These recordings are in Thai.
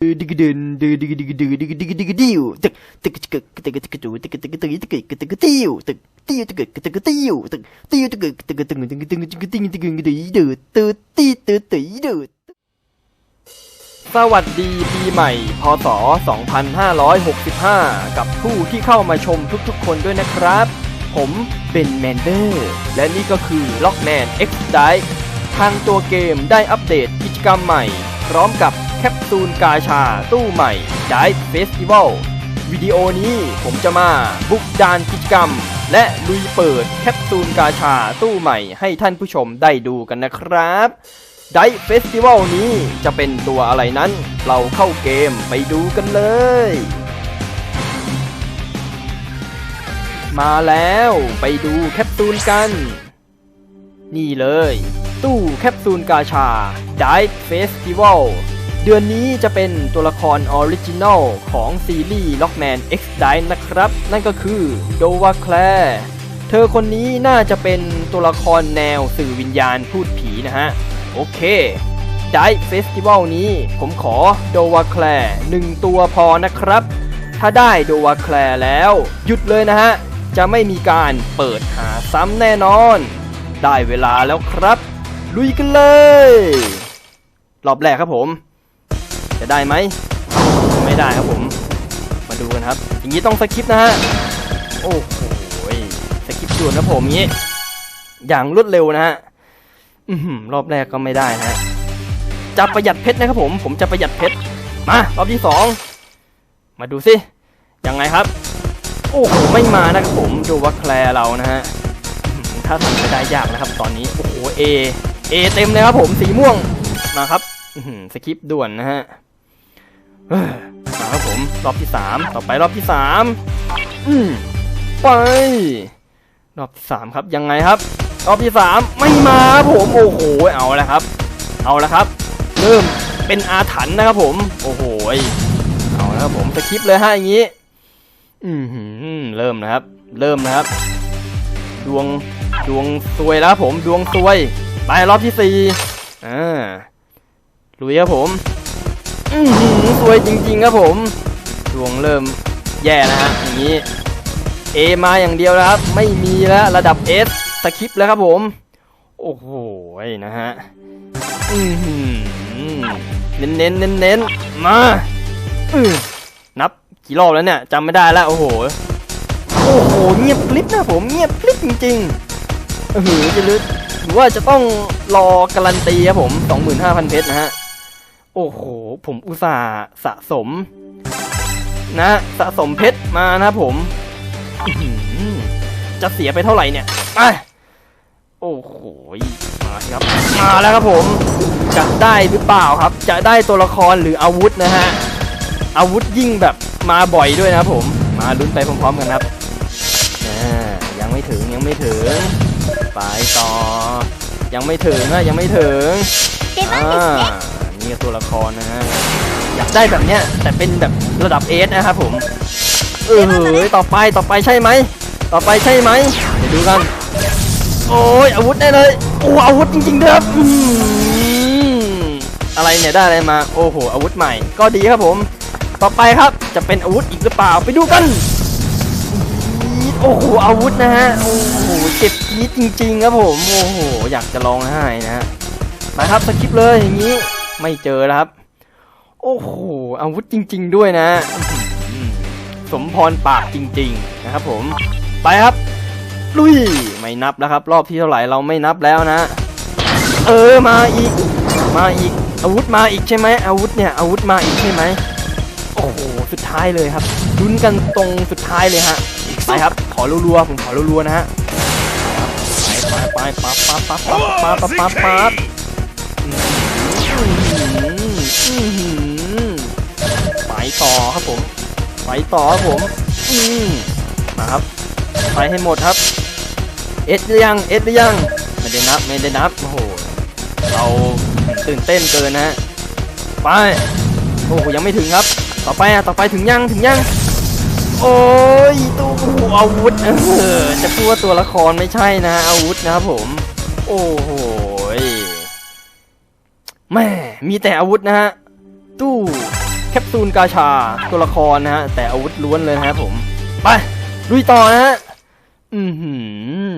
ดิกดินดิดิกดิกดิกดิกดิกดิกดิวตึกตึกตึกตึกตึกตึกตึกตึกตึกตึกตึกตึกติวตึกติวตึกตึกติวตึกติวตึกตึกตึกตึกตึกตึกตึกตึกตึกตึกตึกตึกตึกตึกสวัสดีปีใหม่ พศ 2565 กับผู้ที่เข้ามาชมทุกๆ คนด้วยนะครับ ผมเป็นแมนเดอร์ และนี่ก็คือ Lockman X Dive ทางตัวเกมได้อัปเดตกิจกรรมใหม่ พร้อมกับแคปซูลกาชาตู้ใหม่ Dive Festival วิดีโอนี้ผมจะมาบุกดานกิจกรรม และลุยเปิดแคปซูลกาชาตู้ใหม่ให้ท่านผู้ชมได้ดูกันนะครับไดเฟสติวัลนี้จะเป็นตัวอะไรนั้น เราเข้าเกมไปดูกันเลย มาแล้วไปดูแคปซูลกัน นี่เลย ตู้แคปซูลกาชา Dive Festival เดือนนี้จะเป็นตัวละครออริจินอลของซีรีส์ Lockman X Dive นะครับ นั่นก็คือโดวาแคลเธอคนนี้น่าจะเป็นตัวละครแนวสื่อวิญญาณพูดผีนะฮะ โอเค Dive Festival นี้ผมขอโดวาแคลหนึ่งตัวพอนะครับ ถ้าได้โดวาแคลแล้ว หยุดเลยนะฮะ จะไม่มีการเปิดหาซ้ำแน่นอน ได้เวลาแล้วครับ ลุยกันเลย รอบแรกครับผม จะได้ไหม ไม่ได้ครับผม มาดูกันครับ อย่างนี้ต้องสคิปนะฮะ โอ้โหสคิปด่วนนะผมนี้ อย่างรวดเร็วนะฮะรอบแรกก็ไม่ได้นะฮะ จะประหยัดเพชรนะครับผม ผมจะประหยัดเพชร มารอบที่สอง มาดูสิ ยังไงครับ โอ้โห ไม่มานะครับผม ดูว่าแคลร์เรานะฮะ ถ้าทำจะได้ยากนะครับตอนนี้ โอ้โหเอเอเต็มเลยครับผมสีม่วงมาครับสคริปด่วนนะฮะมาครับผมรอบที่สามต่อไปรอบที่สามอืมไปรอบที่สามครับยังไงครับ รอบที่สามไม่มาครับผมโอ้โหเอาล้วครับ เอาล้วครับ เริ่มเป็นอาถรรพ์นะครับผม โอ้โหเอาล้วครับผมสคริปเลยฮะอย่างนี้ อืมเริ่มนะครับ เริ่มนะครับ ดวง ดวงซวยแล้วผมดวงซวย ไปรอบที่สี่อ่าลุยครับผมอือหือซวยจริงๆครับผม ดวงเริ่มแย่นะฮะอย่างนี้เอมาอย่างเดียวแล้วครับ ไม่มีแล้วระดับ S สคริปแล้วครับผม โอ้โหนะฮะอือหือเน้นเน้นเน้นเน้นมาอืนับกี่รอบแล้วเนี่ยจำไม่ได้แล้ว โอ้โห โอ้โห เงียบกริบนะผมเงียบกริบจริง ๆ เออจะลึกหรือว่าจะต้องรอการันตีครับผม 25,000 เพชรนะฮะ โอ้โห ผมอุตส่าห์สะสม นะสะสมเพชรมานะครับผม จะเสียไปเท่าไหร่เนี่ยไปโอ้โห มาสิครับ มาแล้วครับผม จะได้หรือเปล่าครับ จะได้ตัวละครหรืออาวุธนะฮะ อาวุธยิ่งแบบมาบ่อยด้วยนะผม มาลุ้นไปพร้อมๆกันครับ อ่า ยังไม่ถึงยังไม่ถึง ไปต่อ ยังไม่ถึงนะยังไม่ถึงอ่านี่ตัวละครนะฮะอยากได้แบบเนี้ยแต่เป็นแบบระดับเอสนะครับผมเออต่อไปต่อไปใช่ไหมต่อไปใช่ไหมเดี๋ยวดูกันโอ้ยอาวุธได้เลยโอ้อาวุธจริงๆเด้ออะไรเนี่ยได้อะไรมาโอ้โหอาวุธใหม่ ก็ดีครับผม ต่อไปครับจะเป็นอาวุธอีกหรือเปล่าไปดูกัน โอ้โหอาวุธนะฮะ เจ็บจี๊ดจริงๆครับผม โอ้โห อยากจะร้องไห้นะฮะมาครับสคริปเลยอย่างนี้ ไม่เจอแล้วครับ โอ้โห อาวุธจริง ๆ ด้วยนะ สมพรปากจริง ๆ นะครับผม ไปครับ ลุย ไม่นับแล้วครับ รอบที่เท่าไหร่เราไม่นับแล้วนะ เออ มาอีก มาอีก อาวุธมาอีกใช่ไหม อาวุธเนี่ย อาวุธมาอีกใช่ไหม โอ้โห สุดท้ายเลยครับลุ้นกันตรงสุดท้ายเลยฮะ ไปครับ ขอรัวๆ ผมขอรัวๆ นะฮะ ไปปั๊บปั๊บปั๊บปั๊บปั๊บปั๊บปั๊บปั๊บไปต่อครับผม ไปต่อครับผมอืมมาครับ ไปให้หมดครับ เอ็ดหรือยัง เอ็ดหรือยัง ไม่ได้นับ ไม่ได้นับ โอ้โห เราตื่นเต้นเกินนะฮะ ไป โอ้โห ยังไม่ถึงครับ ต่อไปอะ ต่อไปถึงยัง ถึงยัง โอ้ยตัวโอ้อาวุธเออจะพูดว่าตัวละครไม่ใช่นะ อาวุธนะครับผม โอ้โหแม่มีแต่อาวุธนะฮะตู้แคปซูลกาชาตัวละครนะฮะแต่อาวุธล้วนเลยนะครับผม ไปลุยต่อนะฮะอือหือ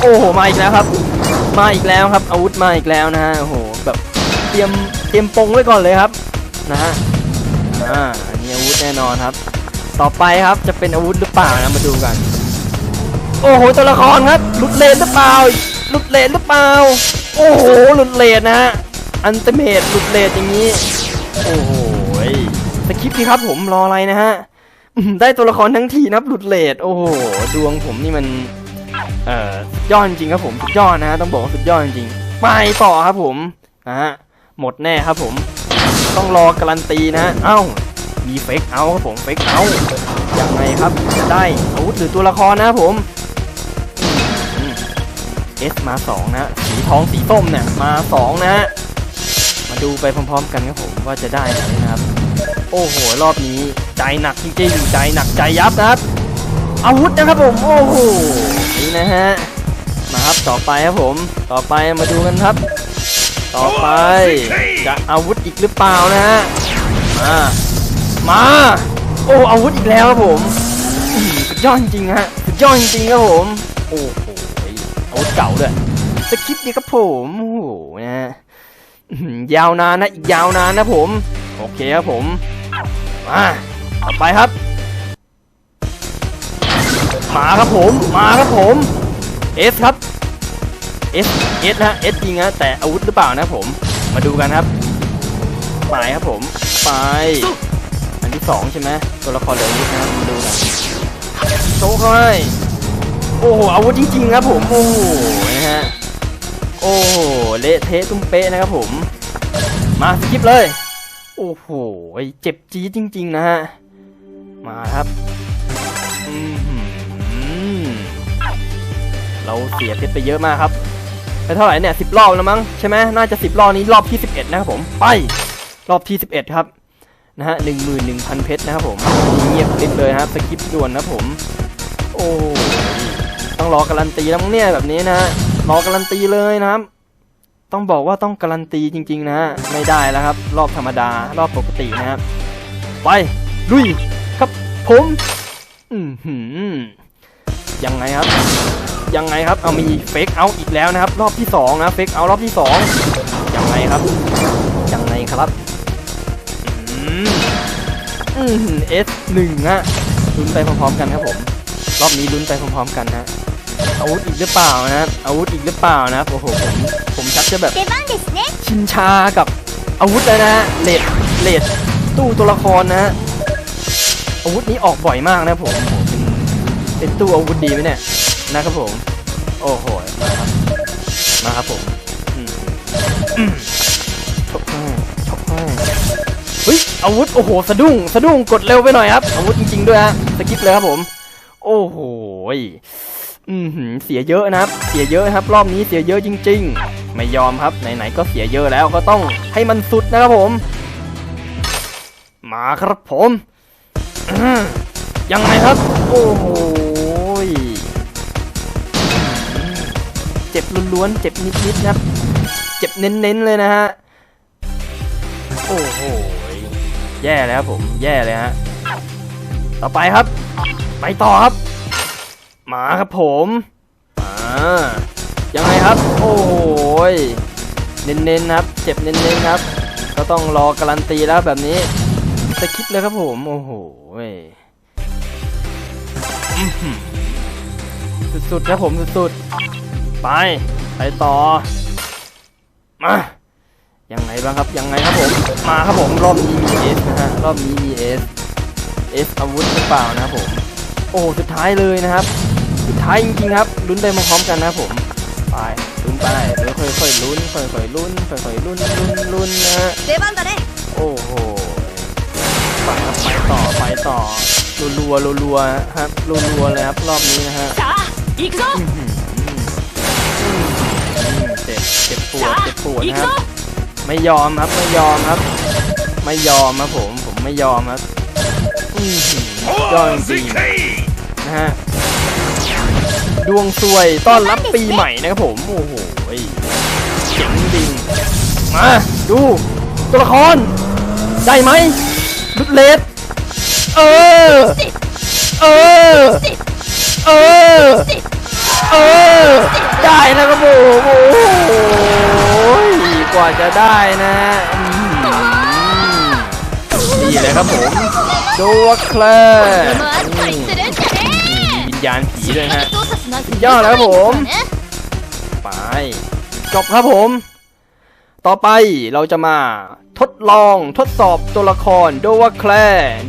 โอ้โหมาอีกแล้วครับ มาอีกแล้วครับ อาวุธมาอีกแล้วนะฮะโอ้โหแบบเตรียมเตรียมปงไว้ก่อนเลยครับนะฮะอ่าอันนี้อาวุธแน่นอนครับ ต่อไปครับจะเป็นอาวุธหรือเปล่านะมาดูกัน โอ้โหตัวละครครับหลุดเลนหรือเปล่าหลุดเลนหรือเปล่า โอ้โหหลุดเลนนะฮะอันเตเมตหลุดเลนอย่างนี้ โอ้โหสคริปต์ดีครับผมรออะไรนะฮะได้ตัวละครทั้งทีนะครับหลุดเลดโอ้โหดวงผมนี่มันเอ่อยอดจริงครับผมสุดยอดนะฮะต้องบอกว่าสุดยอดจริงไปต่อครับผมนะฮะหมดแน่ครับผม ต้องรอการันตีนะฮะเอ้า มีเฟกเอาครับผมเฟกเอายังไงครับจะได้อาวุธหรือตัวละครนะครับผมเอสมาสองนะสีทองสีส้มเนี่ยมาสองนะฮะมาดูไปพร้อมๆ กันครับผมว่าจะได้ไหมนะครับ โอ้โห รอบนี้ใจหนักจริงๆใจหนักใจยับนะครับ อาวุธนะครับผม โอ้โห นี่นะฮะ มาครับต่อไปครับผม ต่อไปมาดูกันครับ ต่อไปจะอาวุธอีกหรือเปล่านะฮะมา มา โอ้อาวุธอีกแล้วครับผมอื้อหือสุดยอดจริงๆฮะสุดยอดจริงๆครับผม โอ้โหอาวุธเก่าด้วยสคริปต์ดีครับผมโอ้โหนะฮะอื้อหือยาวนานนะอีกยาวนานนะผม โอเคครับผมมาต่อไปครับมาครับผมมาครับผมเอสครับเอสเอสนะเอสจริงนะแต่อาวุธหรือเปล่านะผม มาดูกันครับไปครับผมไป อันที่สองใช่ไหมตัวละครเหลืออาวุธนะครับมาดูกันโชว์เข้าให้ โอ้โหอาวุธจริงๆครับผม โอ้โหนะฮะ โอ้โหเละเทะตุ้มเป๊ะนะครับผม มาสกิปเลย โอ้โหเจ็บจี๊ดจริง ๆ นะฮะ มาครับอือหือเราเสียเพชรไปเยอะมากครับไปเท่าไหร่เนี่ยสิบรอบแล้วมั้งใช่ไหมน่าจะสิบรอบนี้รอบที่สิบเอ็ดนะครับผม ไป รอบที่สิบเอ็ดครับ นะฮะหนึ่งหมื่นหนึ่งพันเพชรนะครับผมเงียบกริบเลยนะครับสกิปด่วนนะผม โอ้ต้องรอการันตีแล้วเนี่ยแบบนี้นะรอการันตีเลยนะครับ ต้องบอกว่าต้องการันตีจริง ๆ นะฮะไม่ได้แล้วครับ รอบธรรมดารอบปกตินะครับไปลุยครับผมอือหือยังไงครับ ยังไงครับเอามีเฟกเอาอีกแล้วนะครับ รอบที่สองนะเฟกเอารอบที่สองยังไงครับยังไงครับ อืมเอสหนึ่งฮะลุ้นไปพร้อมๆกันครับผม รอบนี้ลุ้นไปพร้อมๆกันนะอาวุธอีกหรือเปล่านะอาวุธอีกหรือเปล่านะโอ้โหผมผมชักจะแบบชินชากับอาวุธแล้วนะเลดเลดตู้ตัวละครนะอาวุธนี้ออกบ่อยมากนะผมเป็นตู้อาวุธดีไหมเนี่ยนะครับผม โอ้โหมาครับผม ยอาวุธโอ้โหสะดุ้งสะดุ้งกดเร็วไปหน่อยครับ อาวุธจริงๆด้วยฮะสกิปเลยครับผม โอ้โหอืมเสียเยอะนะครับ เสียเยอะครับ รอบนี้เสียเยอะจริง ๆ ไม่ยอมครับไหนๆก็เสียเยอะแล้วก็ต้องให้มันสุดนะครับผม มาครับผมยังไงครับ โอ้โหเจ็บล้วนๆเจ็บนิดๆนะครับ เจ็บเน้นๆเลยนะฮะ โอ้โห แย่แล้วครับผมแย่เลยฮะต่อไปครับ ไปต่อครับ หมาครับผมอ่ายังไงครับ โอ้โหยเน้นๆครับ เจ็บเน้นๆครับ ก็ต้องรอการันตีแล้วแบบนี้สคิปเลยครับผมโอ้โหสุดๆครับผมสุดๆไปไปต่อมา ยังไงบ้างครับยังไงครับผมมาครับผมรอบนี้มีเอสนะฮะรอบนี้มีเอสเอสอาวุธหรือเปล่านะครับผม โอ้สุดท้ายเลยนะครับ สุดท้ายจริงๆครับลุ้นไปพร้อมกันนะผมไปลุ้นไปแล้วค่อยๆลุ้นค่อยๆลุ้นค่อยๆลุ้นลุ้นลุ้นนะฮะโอ้โหไปครับไปต่อไปต่อรัวๆรัวๆครับรัวๆเลยครับรอบนี้นะฮะอีกเจ็บเจ็บปวดเจ็บปวดนะครับ ไม่ยอมครับไม่ยอมครับ ไม่ยอมครับผมผมไม่ยอมครับอื้อหือยอดจริงๆนะฮะดวงซวยต้อนรับปีใหม่นะครับผมโอ้โหเจ๋งจริงมาดูตัวละครได้ไหมลุดเลสเออเออเออ เออ ได้แล้วครับผมโอ้โหกว่าจะได้นะนี่เลยครับผมดูว่าเคลวิญญาณผีเลยฮะยอดแล้วครับผม ไปจบครับผม ต่อไปเราจะมาทดลองทดสอบตัวละครโดวาแคล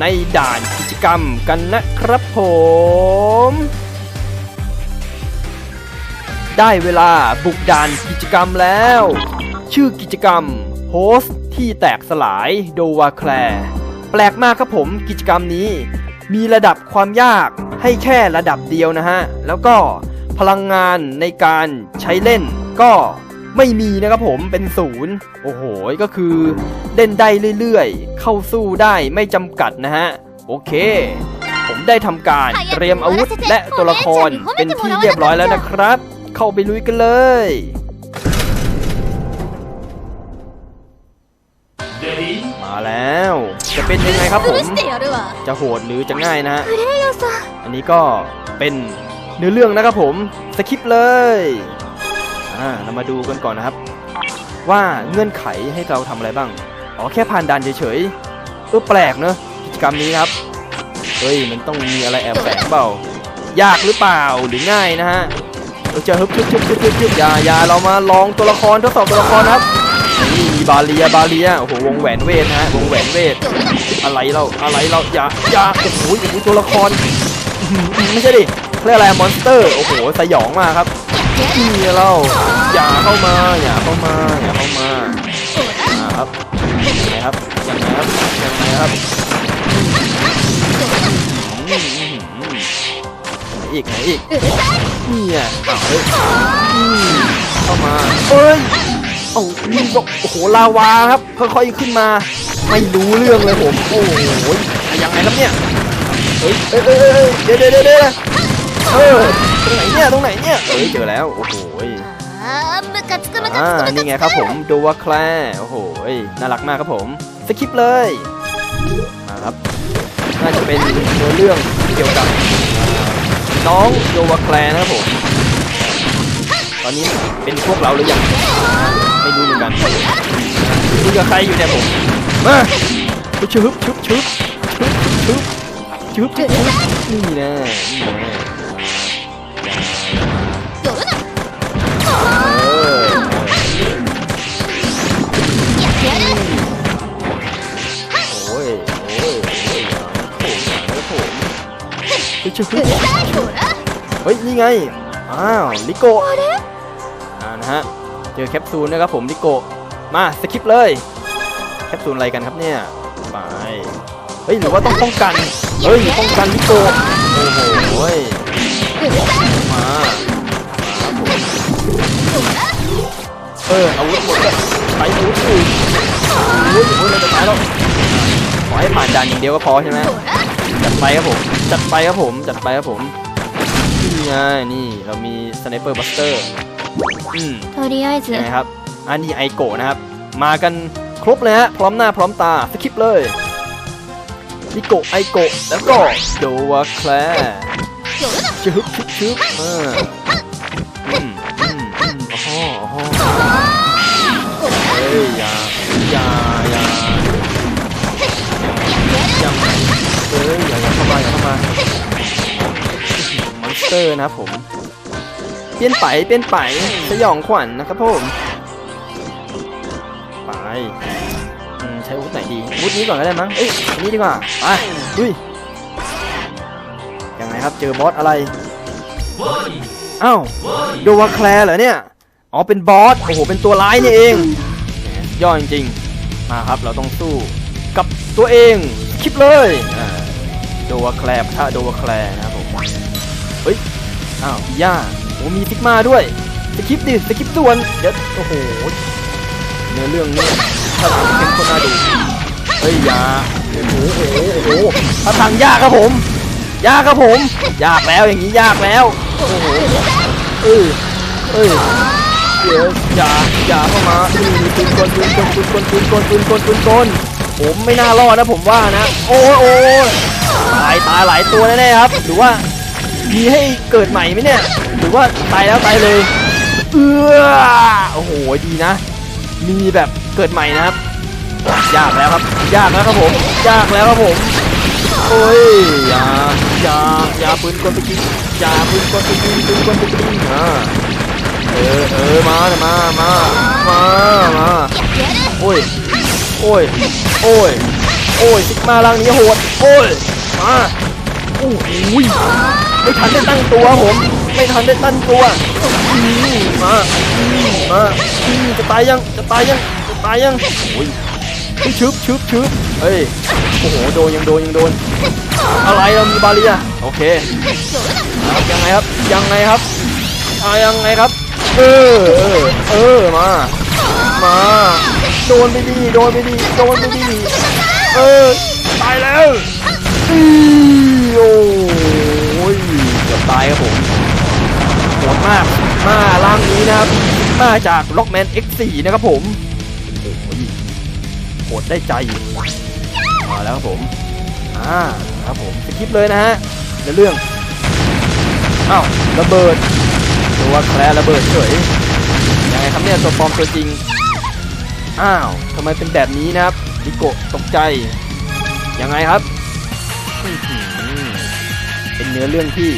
ในด่านกิจกรรมกันนะครับผม ได้เวลาบุกด่านกิจกรรมแล้ว ชื่อกิจกรรมโฮสที่แตกสลายโดวาแคลแปลกมากครับผมกิจกรรมนี้ มีระดับความยากให้แค่ระดับเดียวนะฮะ แล้วก็พลังงานในการใช้เล่นก็ไม่มีนะครับผมเป็นศูนย์โอ้โห ก็คือเล่นได้เรื่อยๆ เข้าสู้ได้ไม่จำกัดนะฮะ โอเค ผมได้ทำการเตรียมอาวุธและตัวละครเป็นที่เรียบร้อยแล้วนะครับ เข้าไปลุยกันเลยมาแล้ว จะเป็นยังไงครับผม จะโหดหรือจะง่ายนะฮะอันนี้ก็เป็นเนื้อเรื่องนะครับผมสคริปเลยอ่าเรามาดูกันก่อนนะครับ ว่าเงื่อนไขให้เราทำอะไรบ้างอ๋อแค่ผ่านด่านเฉยๆเออแปลกเนอะกิจกรรมนี้ครับเฮ้ยมันต้องมีอะไรแอบแฝงเปล่ายากหรือเปล่าหรือง่ายนะฮะ เราจะฮึบฮึบฮึบฮึบฮึบฮึบอย่าอย่าเรามาลองตัวละครทดสอบตัวละครครับนี่บาเลียบาเลียโอ้โหวงแหวนเวทนะฮะวงแหวนเวทอะไรเราอะไรเราอย่าอย่าโอ้โหโอ้โหตัวละครไม่ใช่ดิเรียกอะไรมอนสเตอร์โอ้โหสยองมากครับนี่เราอย่าเข้ามาอย่าเข้ามาอย่าเข้ามาอ่าครับยังไงครับยังไงครับยังไงครับ อีกไหนอีกเนี่ยเข้ามาเอ้ยโอ้นี่โอ้โหลาวาครับค่อยๆขึ้นมาไม่รู้เรื่องเลยผมโอ้โหยังไงครับเนี่ยเฮ้ยเอ้ยเอ้ยเดี๋เดี๋เเออตรงไหนเนี่ยตรงไหนเนี่ยเฮ้ยเจอแล้วโอ้โหอ่านี่ไงครับผมดูว่าแคล้โอ้โหน่ารักมากครับผมสคิปเลยมาครับน่าจะเป็นเรื่องเกี่ยวกับ น้องโยวาแคลนะครับผม ตอนนี้เป็นพวกเราหรือยังไม่รู้เหมือนกันคุยกับใครอยู่เนี่ยผมมาชุบชุบชุบชุบชุบชุบชุบนี่นะนี่นะโอ้ยโอ้ยโอ้ยโอ้ยโเฮ้ย นี่ไง อ้าว ลิโกอ่านะฮะ เจอแคปซูลนะครับผมลิโกมาสคิปเลย แคปซูลอะไรกันครับเนี่ย ไป เฮ้ย หรือว่าต้องป้องกัน เฮ้ย ป้องกันลิโกโอ้โหมาเอออาวุธหมดเลยใช้อาวุธอื่นอาวุธอาวุธเราจะตายแล้ขอให้ผ่านด่านอย่างเดียวก็พอใช่ไหมจัดไปครับผม จัดไปครับผม จัดไปครับผม นี่ไง นี่ เรามีสไนเปอร์บัสเตอร์ อืม とりあえず ยังไงครับ อันนี้ไอโกะนะครับ มากันครบเลยฮะ พร้อมหน้าพร้อมตา สคิปเลยนิโกะไอโกะ แล้วก็โดวาแคล 寄るな ชึบชึบชึบอ่า เตอร์นะครับผม เปลี่ยนไปเปลี่ยนไปสยองขวัญนะครับผมไปอืมใช้อาวุธไหนดีอาวุธนี้ก่อนก็ได้มั้งเอ้ยอันนี้ดีกว่าไปดุยยังไงครับเจอบอสอะไรอ้าวโดวาแคลร์เหรอเนี่ยอ๋อเป็นบอสโอ้โหเป็นตัวร้ายนี่เองแหมยอดจริงๆมาครับเราต้องสู้กับตัวเองคลิปเลยโดวาแคลร์ปะโดวาแคลร์นะครับผม เฮ้ย อ้าวย่าโอ้มีซิกมาด้วยสคริปดิสคริปส่วนเดี๋ยวโอ้โห เนื้อเรื่องนี้ถ้าทางเข้มข้นน่าดูเฮ้ยยาโอ้โหโอ้โหโอ้โหถ้าทางยากครับผม ยากครับผม ยากแล้วอย่างนี้ยากแล้ว โอ้โห เออเออเดี๋ยวอย่าอย่าเข้ามานี่ปืนกลปืนกลปืนกลปืนกลปืนกลปืนผมไม่น่ารอดนะผมว่านะ โอ้โอ้ตายตายหลายตัวแน่ๆครับ หรือว่า มีให้เกิดใหม่ไหมเนี่ย หรือว่าตายแล้วตายเลย เออโอ้โห ดีนะ มีแบบเกิดใหม่นะครับ ยากแล้วครับ ยากแล้วครับผม ยากแล้วครับผม โอ้ย อย่า อย่า อย่าปืนกลไปยิงอย่าปืนกลไปยิงปืนกลไปยิงอ่าเออเออมามา มา มา มา โอ้ย โอ้ย โอ้ย โอ้ยซิกมาล่างนี้โหด โอ้ย มา โอ้ย ไม่ทันได้ตั้งตัวผม ไม่ทันได้ตั้งตัวมามมาจะตายยังจะตายยังจะตายยังโอ้ยชึบชึบชึบเฮ้ยโอ้โหโดนยังโดนยังโดน อะไรเรามีบาเรียโอเคครับยังไงครับยังไงครับอายังไงครับ เออเออเออมา มาโดนไปดีโดนไปดีโดนไปดีเออตายแล้วอีโอ้ ยเกือบตายครับผมโหดมากมาล่างนี้นะครับมาจาก Rockman X4 นะครับผมโอ้ยโหดได้ใจมาแล้วครับผมอ่าครับผมสกิปเลยนะฮะในเรื่องอ้าวระเบิดตัวแคลร์ระเบิดเฉยยังไงครับเนี่ยตัวปลอมตัวจริงอ้าวทำไมเป็นแบบนี้นะครับนิโกะตกใจยังไงครับ เป็นเนื้อเรื่องที่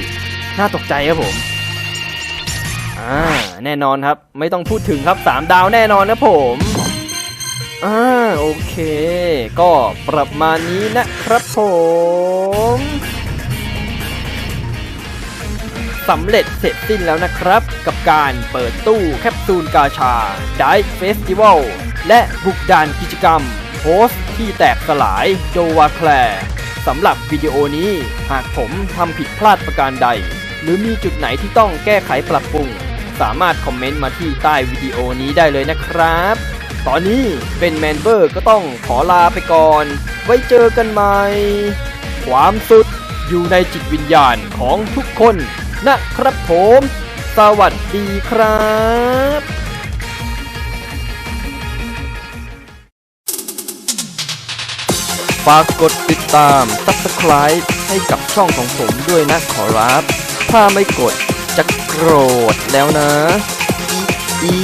น่าตกใจครับผมอ่าแน่นอนครับ ไม่ต้องพูดถึงครับ 3 ดาวแน่นอนนะผมอ่าโอเค ก็ประมาณนี้นะครับผมสำเร็จเสร็จสิ้นแล้วนะครับ กับการเปิดตู้แคปซูลกาชา d ดเฟสติวัลและบุกดานกิจกรรมโพสที่แตกสลายโจวาแคล สำหรับวิดีโอนี้ หากผมทำผิดพลาดประการใด หรือมีจุดไหนที่ต้องแก้ไขปรับปรุง สามารถคอมเมนต์มาที่ใต้วิดีโอนี้ได้เลยนะครับ ตอนนี้เป็นแมนเบอร์ก็ต้องขอลาไปก่อน ไว้เจอกันใหม่ ความสุดอยู่ในจิตวิญญาณของทุกคนนะครับผม สวัสดีครับ ฝากกดติดตาม Subscribe ให้กับช่องของผมด้วยนะขอรับ ถ้าไม่กดจะโกรธแล้วนะอีอี